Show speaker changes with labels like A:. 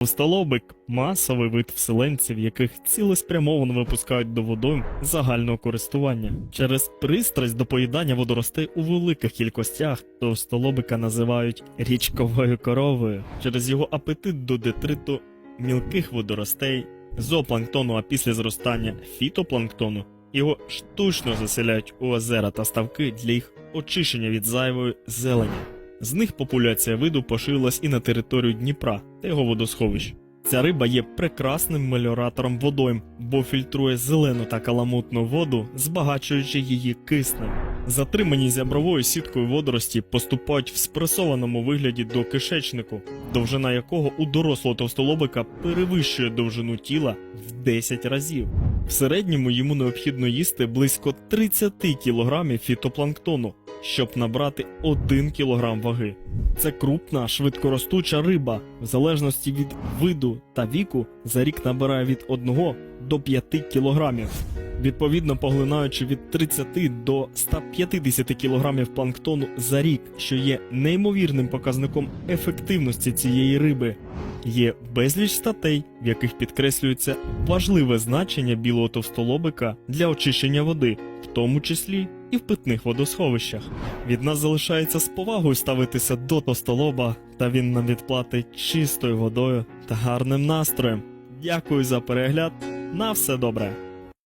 A: Товстолобик масовий вид вселенців, яких цілеспрямовано випускають до водойм загального користування. Через пристрасть до поїдання водоростей у великих кількостях товстолобика називають річковою коровою. Через його апетит до детриту мілких водоростей, зоопланктону, а після зростання фітопланктону його штучно заселяють у озера та ставки для їх очищення від зайвої зелені. З них популяція виду поширилась і на територію Дніпра та його водосховищ. Ця риба є прекрасним меліоратором водойм, бо фільтрує зелену та каламутну воду, збагачуючи її киснем. Затримані зябровою сіткою водорості поступають в спресованому вигляді до кишечнику, довжина якого у дорослого товстолобика перевищує довжину тіла в 10 разів. В середньому йому необхідно їсти близько 30 кг фітопланктону, щоб набрати 1 кг ваги. Це крупна, швидкоростуча риба, в залежності від виду та віку, за рік набирає від 1 до 5 кілограмів. Відповідно, поглинаючи від 30 до 150 кілограмів планктону за рік, що є неймовірним показником ефективності цієї риби. Є безліч статей, в яких підкреслюється важливе значення білого товстолобика для очищення води, в тому числі і в питних водосховищах. Від нас залишається з повагою ставитися до товстолоба, та він нам відплатить чистою водою та гарним настроєм. Дякую за перегляд. На все добре.